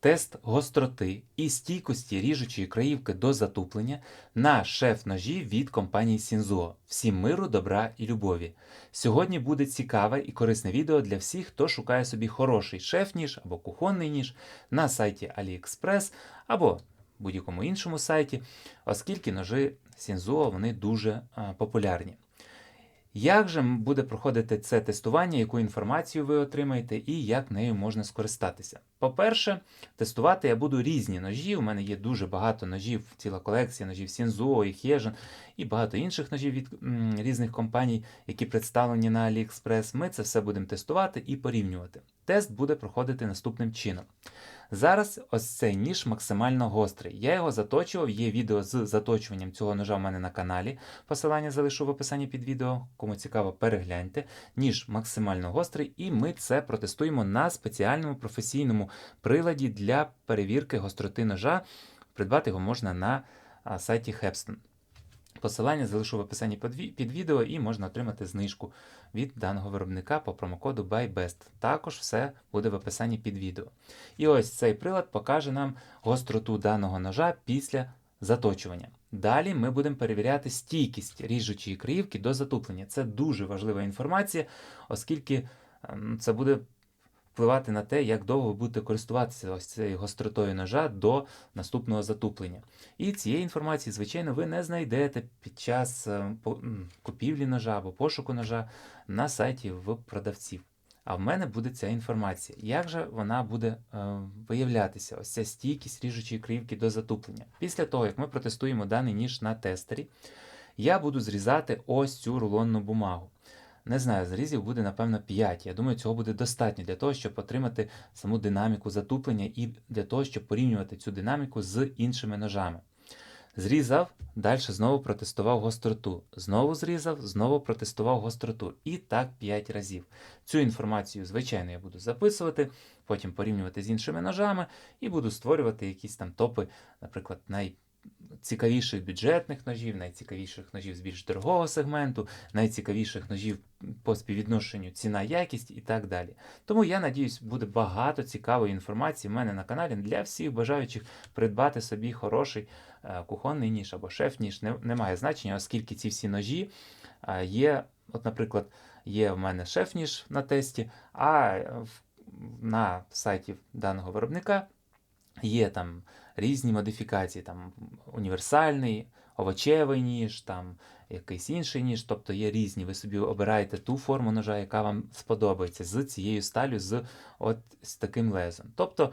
Тест гостроти і стійкості ріжучої краївки до затуплення на шеф-ножі від компанії Sinzuo. Всім миру, добра і любові. Сьогодні буде цікаве і корисне відео для всіх, хто шукає собі хороший шеф-ніж або кухонний ніж на сайті AliExpress або будь-якому іншому сайті, оскільки ножи Sinzuo вони дуже популярні. Як же буде проходити це тестування, яку інформацію ви отримаєте і як нею можна скористатися? По-перше, тестувати я буду різні ножі. У мене є дуже багато ножів, ціла колекція ножів Sinzuo і і багато інших ножів від м, різних компаній, які представлені на AliExpress. Ми це все будемо тестувати і порівнювати. Тест буде проходити наступним чином. Зараз ось цей ніж максимально гострий. Я його заточував, є відео з заточуванням цього ножа в мене на каналі. Посилання залишу в описанні під відео. Кому цікаво, перегляньте. Ніж максимально гострий, і ми це протестуємо на спеціальному професійному приладі для перевірки гостроти ножа. Придбати його можна на сайті Hepston. Посилання залишу в описанні під відео і можна отримати знижку від даного виробника по промокоду BuyBest. Також все буде в описанні під відео. І ось цей прилад покаже нам гостроту даного ножа після заточування. Далі ми будемо перевіряти стійкість ріжучої краївки до затуплення. Це дуже важлива інформація, оскільки ем, це буде впливати на те, як довго ви будете користуватися ось цією гостротою ножа до наступного затуплення. І цієї інформації, звичайно, ви не знайдете під час е, купівлі ножа або пошуку ножа на сайті в продавців. А в мене буде ця інформація. Як же вона буде е, виявлятися? Ось ця стійкість ріжучої краївки до затуплення. Після того, як ми протестуємо даний ніж на тестері, я буду зрізати ось цю рулонну бумагу. Не знаю, зрізів буде, напевно, 5. Я думаю, цього буде достатньо для того, щоб отримати саму динаміку затуплення і для того, щоб порівнювати цю динаміку з іншими ножами. Зрізав, далі знову протестував гостроту. Знову зрізав, знову протестував гостроту. І так 5 разів. Цю інформацію, звичайно, я буду записувати, потім порівнювати з іншими ножами і буду створювати якісь там топи, наприклад, найцікавіших бюджетних ножів, найцікавіших ножів з більш дорогого сегменту, найцікавіших ножів по співвідношенню ціна-якість і так далі. Тому я надіюсь, буде багато цікавої інформації в мене на каналі для всіх бажаючих придбати собі хороший е, кухонний ніж або шеф-ніж. Не, немає значення, оскільки ці всі ножі е, є, от, наприклад, є в мене шеф-ніж на тесті, а е, на сайті даного виробника є там різні модифікації, там універсальний, овочевий ніж, там якийсь інший ніж, тобто є різні. Ви собі обираєте ту форму ножа, яка вам сподобається, з цією сталю, з от з таким лезом. Тобто,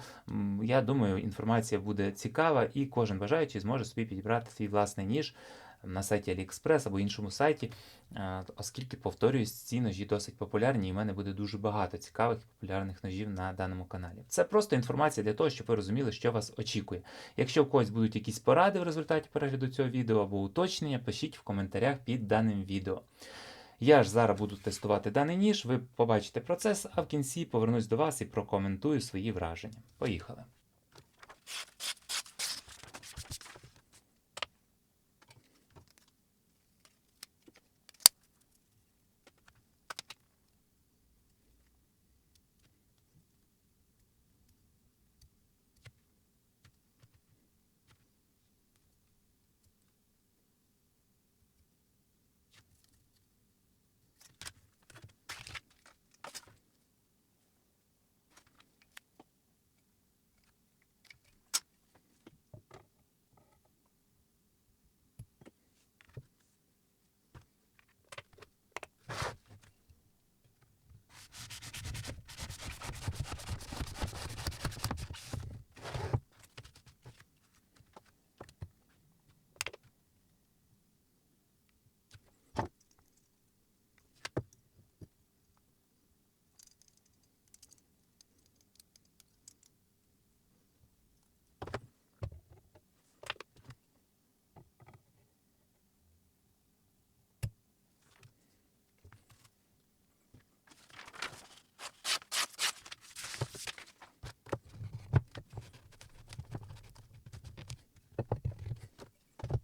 я думаю, інформація буде цікава, і кожен бажаючий зможе собі підібрати свій власний ніж на сайті AliExpress або іншому сайті, е, оскільки, повторююсь, ці ножі досить популярні, і в мене буде дуже багато цікавих і популярних ножів на даному каналі. Це просто інформація для того, щоб ви розуміли, що вас очікує. Якщо в когось будуть якісь поради в результаті перегляду цього відео або уточнення, пишіть в коментарях під даним відео. Я ж зараз буду тестувати даний ніж, ви побачите процес, а в кінці повернусь до вас і прокоментую свої враження. Поїхали.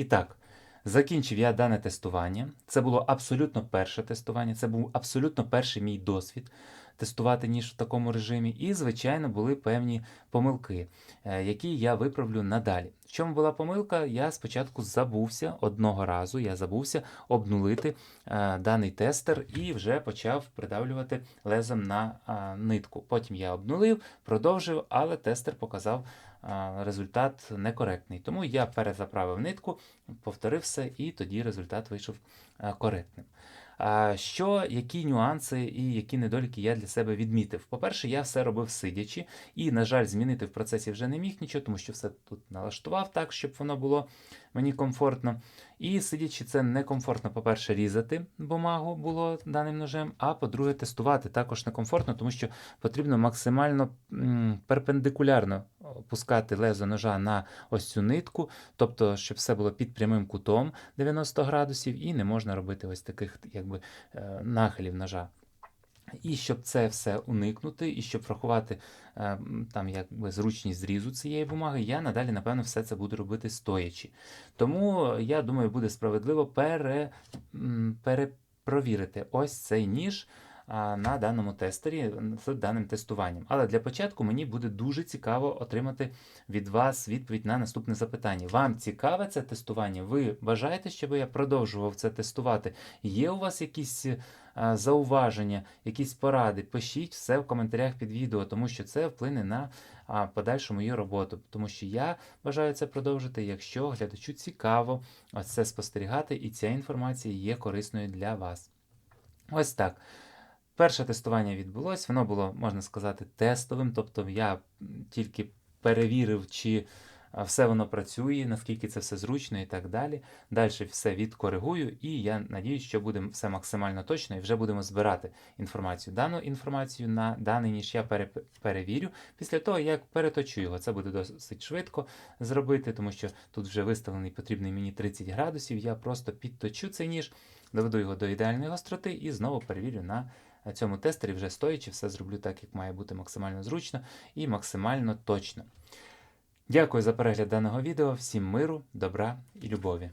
І так, закінчив я дане тестування. Це було абсолютно перше тестування, це був абсолютно перший мій досвід тестувати ніж в такому режимі. І, звичайно, були певні помилки, е, які я виправлю надалі. В чому була помилка? Я спочатку забувся одного разу, я забувся обнулити е, даний тестер і вже почав придавлювати лезом на е, нитку. Потім я обнулив, продовжив, але тестер показав е, результат некоректний. Тому я перезаправив нитку, повторив все, і тоді результат вийшов е, коректним. Що, які нюанси і які недоліки я для себе відмітив? По-перше, я все робив сидячи, і, на жаль, змінити в процесі вже не міг нічого, тому що все тут налаштував так, щоб воно було мені комфортно. І сидячи, це некомфортно, по-перше, різати бумагу було даним ножем, а по-друге, тестувати також некомфортно, тому що потрібно максимально перпендикулярно опускати лезо ножа на ось цю нитку, тобто, щоб все було під прямим кутом 90 градусів, і не можна робити ось таких якби, е, нахилів ножа. І щоб це все уникнути, і щоб врахувати е, там якби зручність зрізу цієї бумаги, я надалі, напевно, все це буду робити стоячи. Тому я думаю, буде справедливо пере, перепровірити ось цей ніж на даному тестері з даним тестуванням. Але для початку мені буде дуже цікаво отримати від вас відповідь на наступне запитання. Вам цікаве це тестування? Ви бажаєте, щоб я продовжував це тестувати? Є у вас якісь зауваження, якісь поради? Пишіть все в коментарях під відео, тому що це вплине на подальшу мою роботу. Тому що я бажаю це продовжити, якщо глядачу цікаво це спостерігати, і ця інформація є корисною для вас. Ось так. Перше тестування відбулось, воно було, можна сказати, тестовим, тобто я тільки перевірив, чи все воно працює, наскільки це все зручно і так далі. Далі все відкоригую, і я надіюсь, що буде все максимально точно, і вже будемо збирати інформацію. Дану інформацію на даний ніж я пере- перевірю після того, як переточу його. Це буде досить швидко зробити, тому що тут вже виставлений потрібний мені 30 градусів. Я просто підточу цей ніж, доведу його до ідеальної гостроти і знову перевірю на цьому тестері, вже стоячи, все зроблю так, як має бути максимально зручно і максимально точно. Дякую за перегляд даного відео. Всім миру, добра і любові!